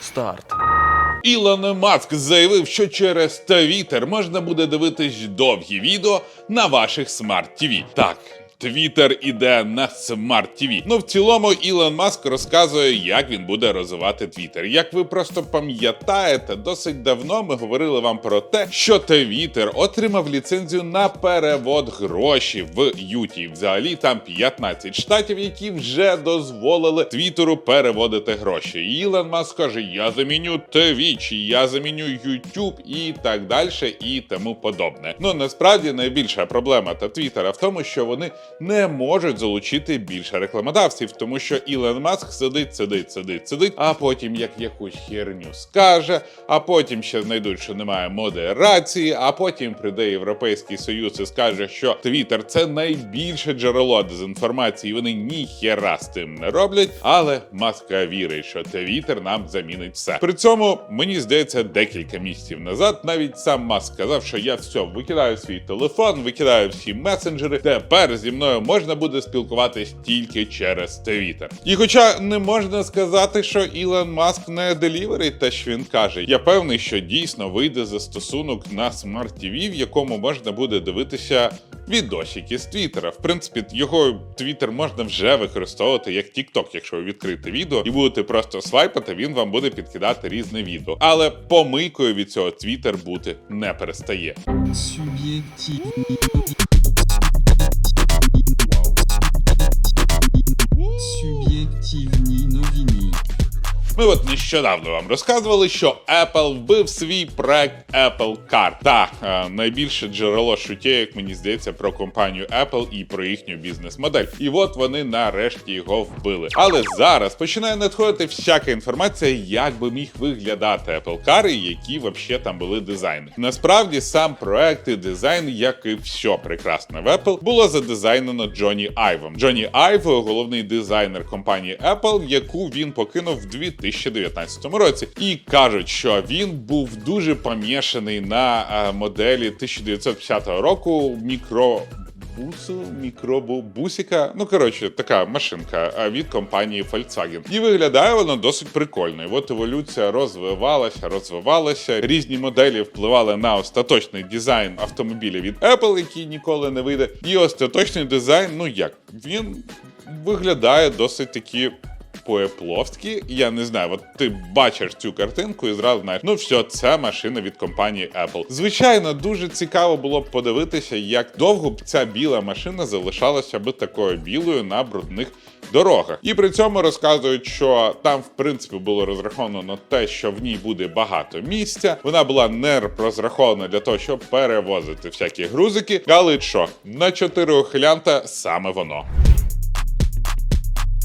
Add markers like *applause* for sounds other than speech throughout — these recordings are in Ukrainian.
Старт. Ілон Маск заявив, що через Твіттер можна буде дивитись довгі відео на ваших смарт тв Так. Твіттер іде на смарт TV. Ну в цілому Ілон Маск розказує, як він буде розвивати Твіттер. Як ви просто пам'ятаєте, досить давно ми говорили вам про те, що Твіттер отримав ліцензію на перевод гроші в Юті. Взагалі там 15 штатів, які вже дозволили Твіттеру переводити гроші. Ілон Маск каже: Я заміню Twitch, я заміню YouTube і так далі, і тому подобне. Ну насправді найбільша проблема та Твіттера в тому, що вони не можуть залучити більше рекламодавців, тому що Ілон Маск сидить, сидить, сидить, сидить, а потім як якусь херню скаже, а потім ще знайдуть, що немає модерації, а потім прийде Європейський Союз і скаже, що Твіттер це найбільше джерело дезінформації. Вони ніхера з тим не роблять. Але Маска вірить, що Твіттер нам замінить все. При цьому мені здається, декілька місяців назад навіть сам Маск сказав, що я все викидаю свій телефон, викидаю всі месенджери. Тепер зі мною можна буде спілкуватись тільки через Твіттер. І хоча не можна сказати, що Ілон Маск не деліверить те, що він каже, я певний, що дійсно вийде застосунок на Smart TV, в якому можна буде дивитися відосики з Твіттера. В принципі, його Твіттер можна вже використовувати як TikTok, якщо ви відкрите відео і будете просто свайпати, він вам буде підкидати різне відео. Але помийкою від цього Твіттер бути не перестає. Суб'єктивні Ми от нещодавно вам розказували, що Apple вбив свій проект Apple Car. Так, е, найбільше джерело шутєєк, мені здається, про компанію Apple і про їхню бізнес-модель. І от вони нарешті його вбили. Але зараз починає надходити всяка інформація, як би міг виглядати Apple Car і які вообще там були дизайни. Насправді сам проект і дизайн, як і все прекрасне в Apple, було задизайнено Джоні Айвом. Джоні Айв головний дизайнер компанії Apple, яку він покинув в 2019 році. І кажуть, що він був дуже помішаний на е, моделі 1950 року мікро. Бусу. Ну коротше, така машинка від компанії Volkswagen. І виглядає воно досить прикольно. І от еволюція розвивалася, розвивалася. Різні моделі впливали на остаточний дизайн автомобіля від Apple, який ніколи не вийде. І остаточний дизайн, ну як він виглядає досить таки по-епловськи. Я не знаю, от ти бачиш цю картинку і зразу знаєш, ну все, це машина від компанії Apple. Звичайно, дуже цікаво було б подивитися, як довго б ця біла машина залишалася би такою білою на брудних дорогах. І при цьому розказують, що там, в принципі, було розраховано на те, що в ній буде багато місця. Вона була не розрахована для того, щоб перевозити всякі грузики. Але що на чотири ухилянта саме воно.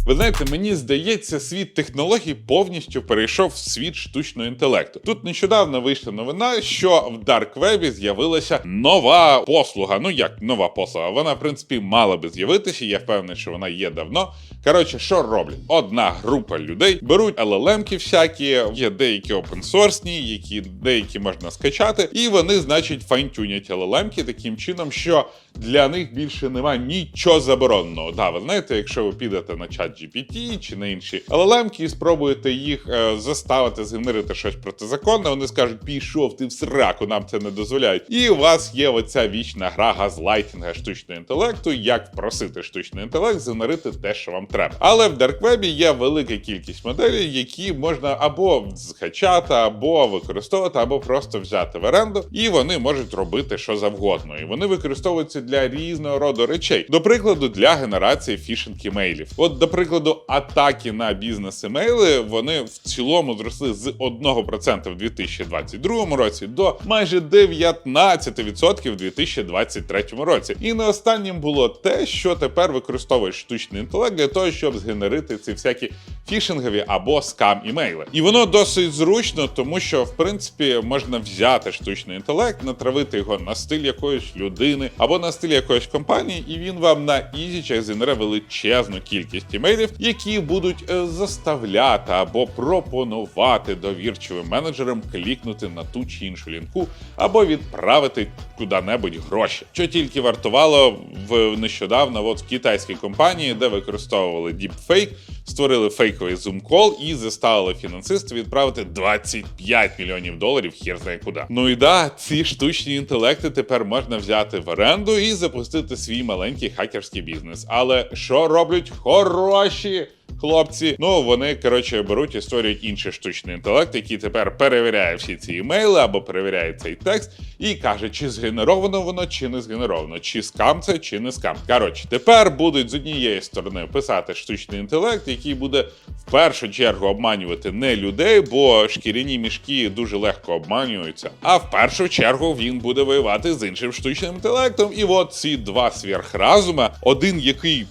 Ви знаєте, мені здається, світ технологій повністю перейшов в світ штучного інтелекту. Тут нещодавно вийшла новина, що в Web з'явилася нова послуга. Ну як нова послуга? Вона, в принципі, мала би з'явитися. Я впевнений, що вона є давно. Коротше, що роблять? Одна група людей беруть LLM-ки всякі, є деякі опенсорсні, які деякі можна скачати, і вони, значить, файнтюнять LLM-ки таким чином, що для них більше немає нічого забороненого. Да, ви знаєте, якщо ви підете на чат GPT чи на інші LLM-ки і спробуєте їх е, заставити згенерити щось протизаконне, вони скажуть, пішов ти в сраку, нам це не дозволяють. І у вас є оця вічна гра газлайтінга штучного інтелекту, як впросити штучний інтелект згенерити те, що вам треба. Але в Дарквебі є велика кількість моделей, які можна або скачати, або використовувати, або просто взяти в оренду, і вони можуть робити що завгодно. І вони використовуються для різного роду речей. До прикладу, для генерації фішинг імейлів. От, до прикладу, атаки на бізнес-емейли вони в цілому зросли з 1% в 2022 році до майже 19% в 2023 році. І не останнім було те, що тепер використовує штучний інтелект для того, щоб згенерити ці всякі фішингові або скам імейли. І воно досить зручно, тому що в принципі можна взяти штучний інтелект, натравити його на стиль якоїсь людини або на стиль якоїсь компанії, і він вам на ізічах згенере величезну кількість імейлів, які будуть е, заставляти або пропонувати довірчивим менеджерам клікнути на ту чи іншу лінку, або відправити куди-небудь гроші. Що тільки вартувало в нещодавно, от в китайській компанії, де використовували діпфейк, створили фейковий зум-кол і заставили фінансистів відправити 25 мільйонів доларів хір знає куди. Ну і да, ці штучні інтелекти тепер можна взяти в оренду і запустити свій маленький хакерський бізнес. Але що роблять хороші? Хлопці, ну вони коротше беруть і створюють інший штучний інтелект, який тепер перевіряє всі ці імейли або перевіряє цей текст і каже, чи згенеровано воно, чи не згенеровано, чи скам це, чи не скам. Коротше, тепер будуть з однієї сторони писати штучний інтелект, який буде в першу чергу обманювати не людей, бо шкіряні мішки дуже легко обманюються. А в першу чергу він буде воювати з іншим штучним інтелектом. І от ці два сверхразума, один який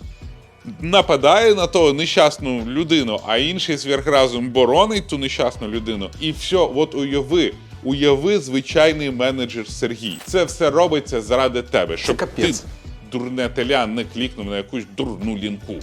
нападає на ту нещасну людину, а інший сверхразум боронить ту нещасну людину. І все, от уяви. Уяви звичайний менеджер Сергій. Це все робиться заради тебе, щоб ти, дурне теля, не клікнув на якусь дурну лінку.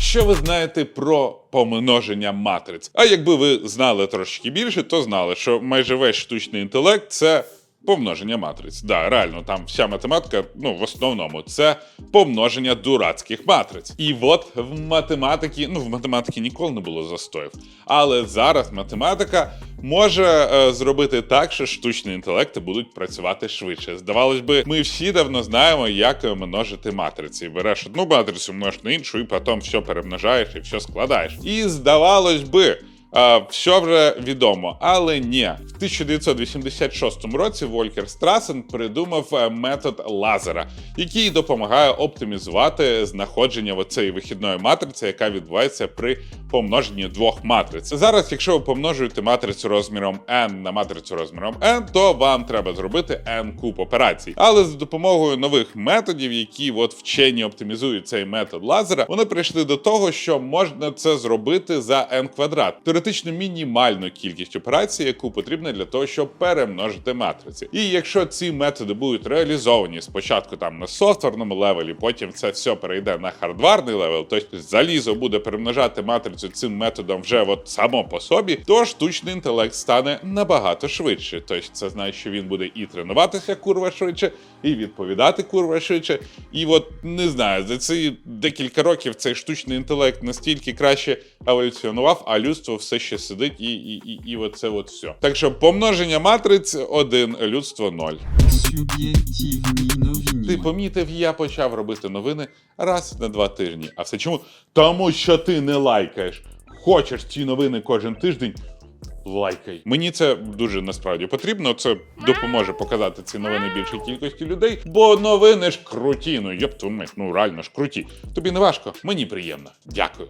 Що ви знаєте про помноження матриць? А якби ви знали трошки більше, то знали, що майже весь штучний інтелект це помноження матриць. Да, реально, там вся математика, ну в основному, це помноження дурацьких матриць. І от в математиці, ну в математиці ніколи не було застоїв. Але зараз математика може е, зробити так, що штучні інтелекти будуть працювати швидше. Здавалось би, ми всі давно знаємо, як множити матриці. Береш одну матрицю, множиш на іншу, і потім все перемножаєш і все складаєш. І здавалось би. Е, Все вже відомо, але ні. В 1986 році Волькер Страсен придумав е, метод лазера, який допомагає оптимізувати знаходження цієї вихідної матриці, яка відбувається при помноженні двох матриць. Зараз, якщо ви помножуєте матрицю розміром n на матрицю розміром n, то вам треба зробити n куб операцій. Але за допомогою нових методів, які от вчені оптимізують цей метод лазера, вони прийшли до того, що можна це зробити за n квадрат. Теоретично мінімальну кількість операцій, яку потрібно для того, щоб перемножити матриці. І якщо ці методи будуть реалізовані спочатку там на софтверному левелі, потім це все перейде на хардварний левел, тобто залізо буде перемножати матрицю цим методом вже от само по собі, то штучний інтелект стане набагато швидше. Тобто це значить, що він буде і тренуватися курва швидше, і відповідати курва швидше. І от не знаю, за ці декілька років цей штучний інтелект настільки краще еволюціонував, а людство все ще сидить і, і, і, і оце от все. Так що помноження матриць один, людство ноль. Ти помітив, я почав робити новини раз на два тижні. А все чому? Тому що ти не лайкаєш. Хочеш ці новини кожен тиждень. Лайкай. Мені це дуже насправді потрібно. Це допоможе показати ці новини більшій кількості людей. Бо новини ж круті. Ну йоп, твою ну реально ж круті. Тобі не важко, мені приємно. Дякую.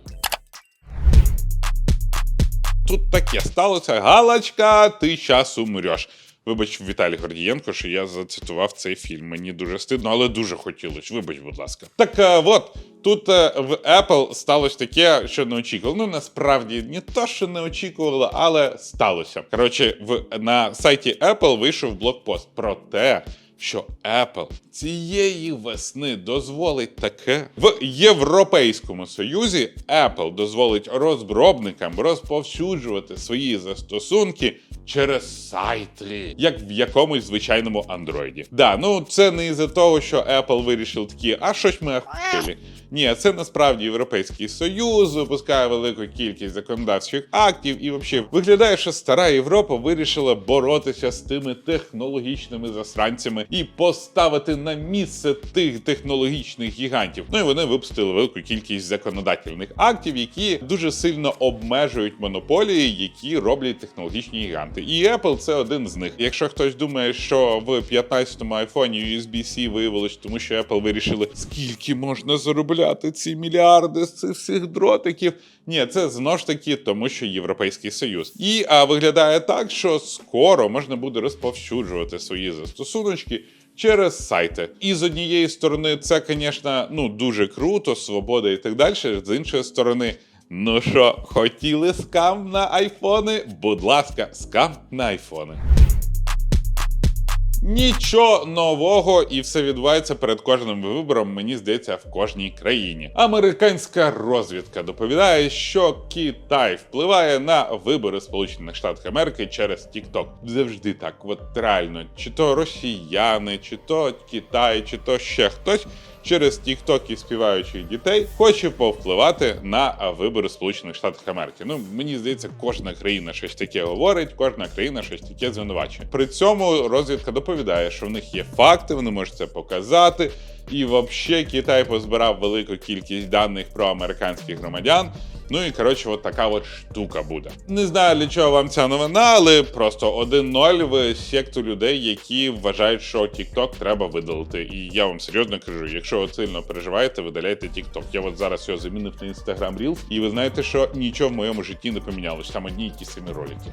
Тут таке сталося. Галочка, ти щас умреш. Вибач, Віталій Гордієнко, що я зацитував цей фільм. Мені дуже стидно, але дуже хотілося. Вибач, будь ласка. Так е, от. Тут е, в Apple сталося таке, що не очікувало. Ну насправді не то, що не очікувало, але сталося. Коротше, в на сайті Apple вийшов блокпост про те, що Apple цієї весни дозволить таке в Європейському Союзі. Apple дозволить розробникам розповсюджувати свої застосунки через сайти, як в якомусь звичайному андроїді. Да, ну це не із-за того, що Apple вирішив такі, а щось ми охуєлі. Ні, це насправді Європейський Союз випускає велику кількість законодавчих актів, і взагалі виглядає, що стара Європа вирішила боротися з тими технологічними засранцями і поставити на місце тих технологічних гігантів. Ну і вони випустили велику кількість законодательних актів, які дуже сильно обмежують монополії, які роблять технологічні гіганти. І Apple це один з них. Якщо хтось думає, що в 15-му айфоні USB-C виявилось, тому що Apple вирішили, скільки можна заробляти ці мільярди з цих всіх дротиків. Ні, це знову ж таки, тому що Європейський Союз. І а, виглядає так, що скоро можна буде розповсюджувати свої застосуночки. Через сайти. І з однієї сторони, це, звісно, ну дуже круто, свобода і так далі. З іншої сторони, ну що, хотіли скам на айфони? Будь ласка, скам на айфони. Нічого нового, і все відбувається перед кожним вибором, мені здається, в кожній країні. Американська розвідка доповідає, що Китай впливає на вибори Сполучених Штатів Америки через TikTok. Завжди так, от реально, чи то росіяни, чи то Китай, чи то ще хтось. Через і співаючих дітей хоче повпливати на вибори Сполучених Штатів Америки. Ну мені здається, кожна країна щось таке говорить, кожна країна щось таке звинувачує. При цьому розвідка доповідає, що в них є факти, вони можуть це показати. І взагалі Китай позбирав велику кількість даних про американських громадян. Ну і коротше, от така от штука буде. Не знаю для чого вам ця новина, але просто 1-0 в секту людей, які вважають, що TikTok треба видалити. І я вам серйозно кажу, якщо ви сильно переживаєте, видаляйте TikTok. Я от зараз його замінив на Instagram Reels, і ви знаєте, що нічого в моєму житті не помінялось. Там одні й ті самі ролики.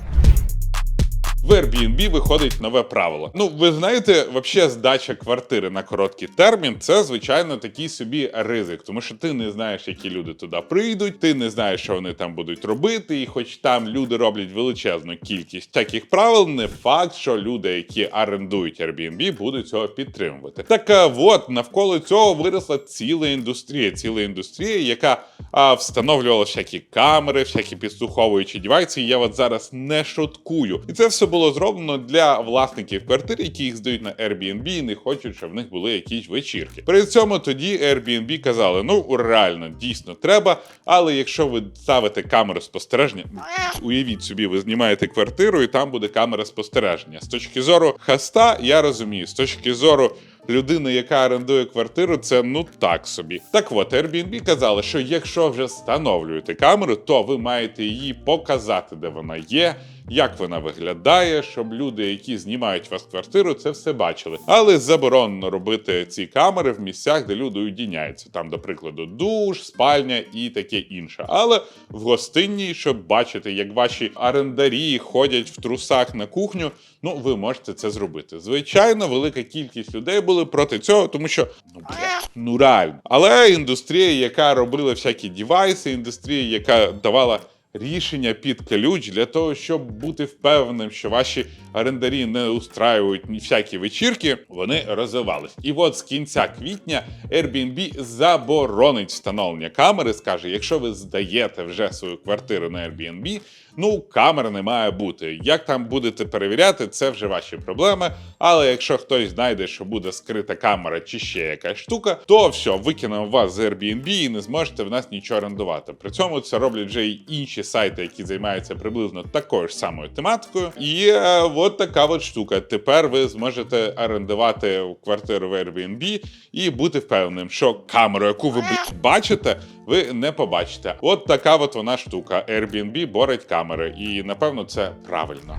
В Airbnb виходить нове правило. Ну, ви знаєте, взагалі здача квартири на короткий термін це звичайно такий собі ризик, тому що ти не знаєш, які люди туди прийдуть, ти не знаєш, що вони там будуть робити. І хоч там люди роблять величезну кількість таких правил, не факт, що люди, які орендують Airbnb, будуть цього підтримувати. Так а, от навколо цього виросла ціла індустрія, ціла індустрія, яка а, встановлювала всякі камери, всякі підслуховуючі девайси. Я от зараз не шуткую. І це все було зроблено для власників квартир, які їх здають на Airbnb і не хочуть, щоб в них були якісь вечірки. При цьому тоді Airbnb казали: ну реально, дійсно треба. Але якщо ви ставите камеру спостереження, *clears throat* уявіть собі, ви знімаєте квартиру, і там буде камера спостереження. З точки зору хаста, я розумію, з точки зору. Людина, яка орендує квартиру, це ну так собі. Так от, Airbnb казали, що якщо вже встановлюєте камеру, то ви маєте її показати, де вона є, як вона виглядає, щоб люди, які знімають вас квартиру, це все бачили. Але заборонено робити ці камери в місцях, де люди уєдиняються. Там, до прикладу, душ, спальня і таке інше. Але в гостинній, щоб бачити, як ваші орендарі ходять в трусах на кухню, ну ви можете це зробити. Звичайно, велика кількість людей були проти цього, тому що ну бля, ну реально. Але індустрія, яка робила всякі девайси, індустрія, яка давала. Рішення під ключ для того, щоб бути впевненим, що ваші орендарі не устраюють ні всякі вечірки, вони розвивались. І от з кінця квітня Airbnb заборонить встановлення камери. Скаже, якщо ви здаєте вже свою квартиру на Airbnb, ну камер не має бути. Як там будете перевіряти, це вже ваші проблеми. Але якщо хтось знайде, що буде скрита камера чи ще якась штука, то все, викинемо вас з Airbnb і не зможете в нас нічого орендувати. При цьому це роблять вже й інші сайти, які займаються приблизно такою ж самою тематикою. І е, от така от штука. Тепер ви зможете орендувати квартиру в Airbnb і бути впевненим, що камеру, яку ви бачите, ви не побачите. От така от вона штука. Airbnb борить камери, і напевно це правильно.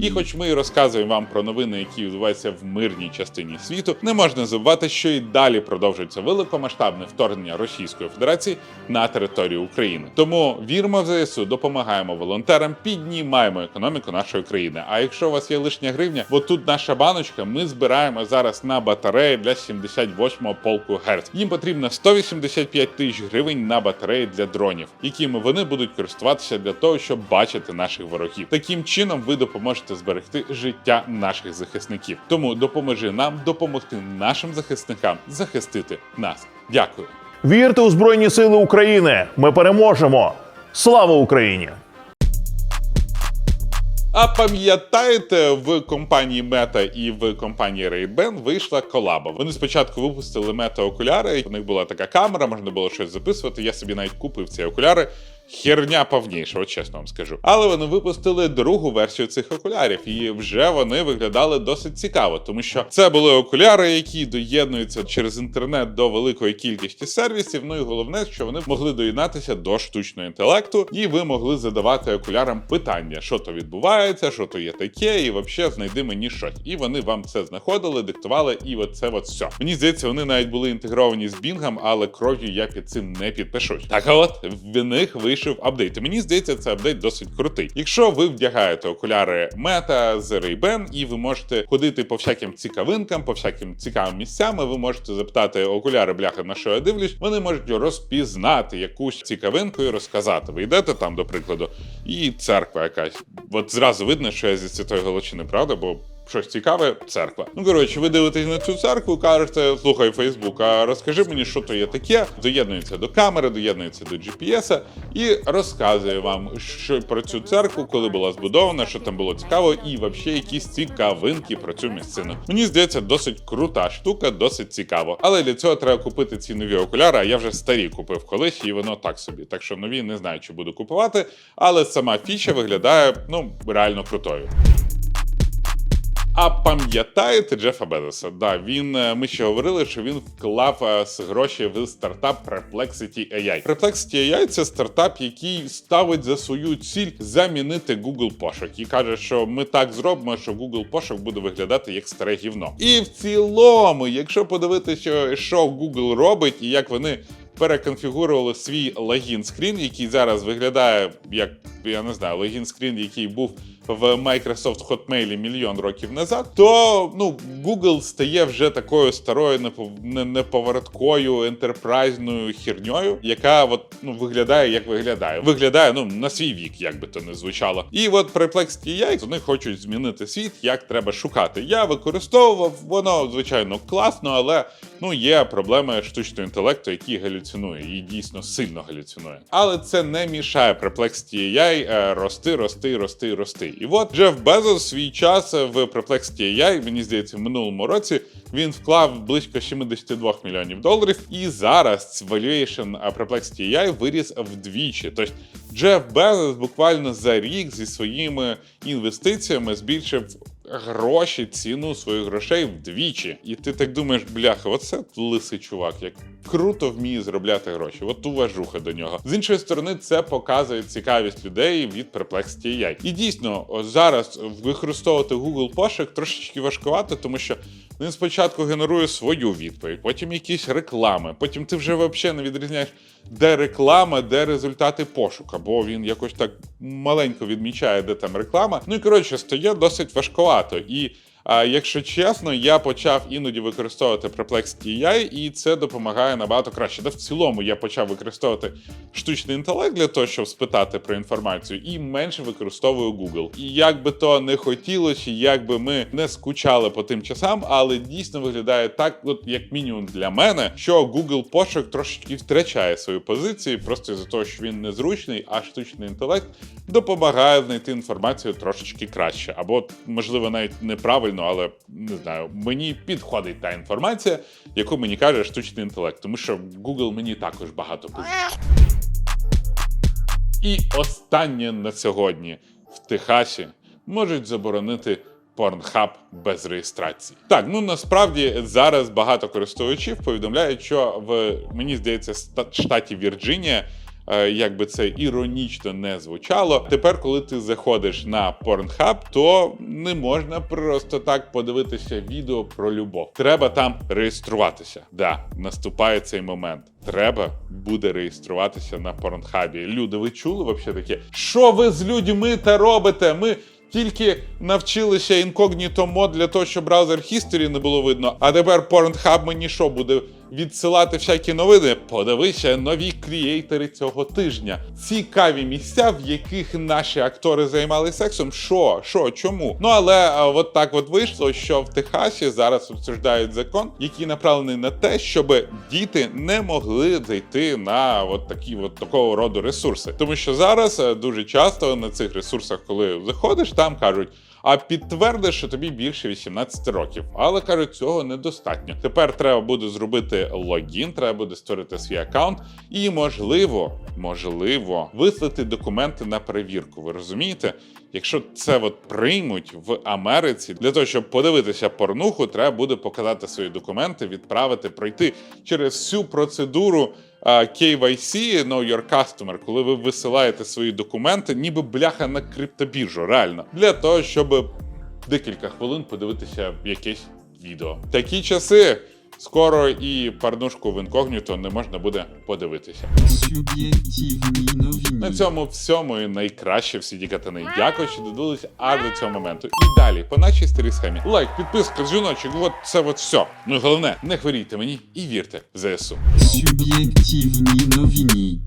І хоч ми і розказуємо вам про новини, які відбуваються в мирній частині світу, не можна забувати, що і далі продовжується великомасштабне вторгнення Російської Федерації на територію України. Тому віримо в ЗСУ, допомагаємо волонтерам, піднімаємо економіку нашої країни. А якщо у вас є лишня гривня, от тут наша баночка, ми збираємо зараз на батареї для 78-го полку Герц. Їм потрібно 185 тисяч гривень на батареї для дронів, якими вони будуть користуватися для того, щоб бачити наших ворогів. Таким чином ви допоможете зберегти життя наших захисників. Тому допоможи нам допомогти нашим захисникам захистити нас. Дякую. Вірте у Збройні Сили України! Ми переможемо! Слава Україні! А пам'ятаєте, в компанії Meta і в компанії Ray-Ban вийшла колаба. Вони спочатку випустили Meta окуляри. У них була така камера, можна було щось записувати. Я собі навіть купив ці окуляри. Херня повніша, от чесно вам скажу. Але вони випустили другу версію цих окулярів, і вже вони виглядали досить цікаво, тому що це були окуляри, які доєднуються через інтернет до великої кількості сервісів. Ну і головне, що вони могли доєднатися до штучного інтелекту, і ви могли задавати окулярам питання, що то відбувається, що то є таке, і взагалі знайди мені щось. І вони вам це знаходили, диктували, і от це от все. Мені здається, вони навіть були інтегровані з Бінгом, але кров'ю я під цим не підпишусь. Так от в них вийшов апдейт. І мені здається, це апдейт досить крутий. Якщо ви вдягаєте окуляри Meta з Ray-Ban, і ви можете ходити по всяким цікавинкам, по всяким цікавим місцям, ви можете запитати окуляри, бляха, на що я дивлюсь, вони можуть розпізнати якусь цікавинку і розказати. Ви йдете там, до прикладу, і церква якась. От зразу видно, що я зі святої Галичини, правда? Бо щось цікаве, церква. Ну коротше, ви дивитесь на цю церкву, кажете, слухай, Фейсбук, а розкажи мені, що то є таке. Доєднується до камери, доєднується до GPS і розказує вам, що про цю церкву, коли була збудована, що там було цікаво, і взагалі якісь цікавинки про цю місцину. Мені здається, досить крута штука, досить цікаво. Але для цього треба купити ці нові окуляри. А я вже старі купив колись, і воно так собі. Так що нові не знаю, чи буду купувати. Але сама фіча виглядає ну реально крутою. А пам'ятаєте Джефа Безоса? Да, він е, ми ще говорили, що він вклав е, з гроші в стартап Perplexity AI. Perplexity AI – це стартап, який ставить за свою ціль замінити Google пошук і каже, що ми так зробимо, що Google пошук буде виглядати як старе гівно. І в цілому, якщо подивитися, що Google робить і як вони переконфігурували свій логін скрін, який зараз виглядає як я не знаю, логін скрін, який був в Microsoft Hotmail мільйон років назад, то ну Google стає вже такою старою непов- не- неповороткою ентерпрайзною херньою, яка от ну виглядає як виглядає. Виглядає ну на свій вік, як би то не звучало. І от Perplexity AI, вони хочуть змінити світ, як треба шукати. Я використовував воно, звичайно, класно, але ну є проблеми штучного інтелекту, який галюцинує і дійсно сильно галюцинує. Але це не мішає Perplexity AI е, рости, рости, рости, рости. І от Джеф Безос свій час в Perplexity AI, мені здається, в минулому році він вклав близько 72 мільйонів доларів. І зараз valuation Perplexity AI виріс вдвічі. Тобто Джеф Безос буквально за рік зі своїми інвестиціями збільшив гроші, ціну своїх грошей вдвічі. І ти так думаєш, бляха, оце лисий чувак, як круто вміє заробляти гроші. От уважуха до нього. З іншої сторони, це показує цікавість людей від Perplexity AI. І дійсно, зараз використовувати Google пошук трошечки важкувато, тому що він спочатку генерує свою відповідь, потім якісь реклами, потім ти вже взагалі не відрізняєш, де реклама, де результати пошука, бо він якось так маленько відмічає, де там реклама. Ну і коротше, стає досить важкувато. І а, якщо чесно, я почав іноді використовувати Perplexity AI, і це допомагає набагато краще. Та в цілому я почав використовувати штучний інтелект для того, щоб спитати про інформацію, і менше використовую Google. І як би то не хотілося, як би ми не скучали по тим часам, але дійсно виглядає так, от як мінімум для мене, що Google пошук трошечки втрачає свою позицію, просто з-за того, що він незручний, а штучний інтелект допомагає знайти інформацію трошечки краще, або можливо навіть неправильно, але не знаю, мені підходить та інформація, яку мені каже штучний інтелект, тому що Google мені також багато. І останнє на сьогодні в Техасі можуть заборонити Pornhub без реєстрації. Так, ну насправді зараз багато користувачів повідомляють, що в мені здається, штаті Вірджинія. Е, Як би це іронічно не звучало, тепер, коли ти заходиш на Pornhub, то не можна просто так подивитися відео про любов. Треба там реєструватися. Да, наступає цей момент. Треба буде реєструватися на Порнхабі. Люди, ви чули вообще таке? Що ви з людьми та робите? Ми тільки навчилися інкогніто мод для того, щоб браузер History не було видно. А тепер Pornhub мені що буде відсилати всякі новини? Подивися нові крієйтери цього тижня. Цікаві місця, в яких наші актори займалися сексом. Що? Що? Чому? Ну але а, от так от вийшло, що в Техасі зараз обсуждають закон, який направлений на те, щоб діти не могли зайти на от такі от такого роду ресурси. Тому що зараз е, дуже часто на цих ресурсах, коли заходиш, там кажуть. А підтвердиш, що тобі більше 18 років. Але кажуть, цього недостатньо. Тепер треба буде зробити логін, треба буде створити свій аккаунт, і можливо, можливо, вислати документи на перевірку. Ви розумієте? Якщо це от приймуть в Америці, для того, щоб подивитися порнуху, треба буде показати свої документи, відправити, пройти через всю процедуру KYC, Know Your Customer, коли ви висилаєте свої документи, ніби бляха на криптобіржу, реально, для того, щоб декілька хвилин подивитися якесь відео. Такі часи. Скоро і парнушку в інкогніто не можна буде подивитися. На цьому всьому і найкраще всі дікатани. Дякую, що додивилися аж до цього моменту. І далі, по нашій старій схемі. Лайк, підписка, дзвіночок, от це от все. Ну і головне, не хворійте мені і вірте в ЗСУ. Суб'єктивні новини.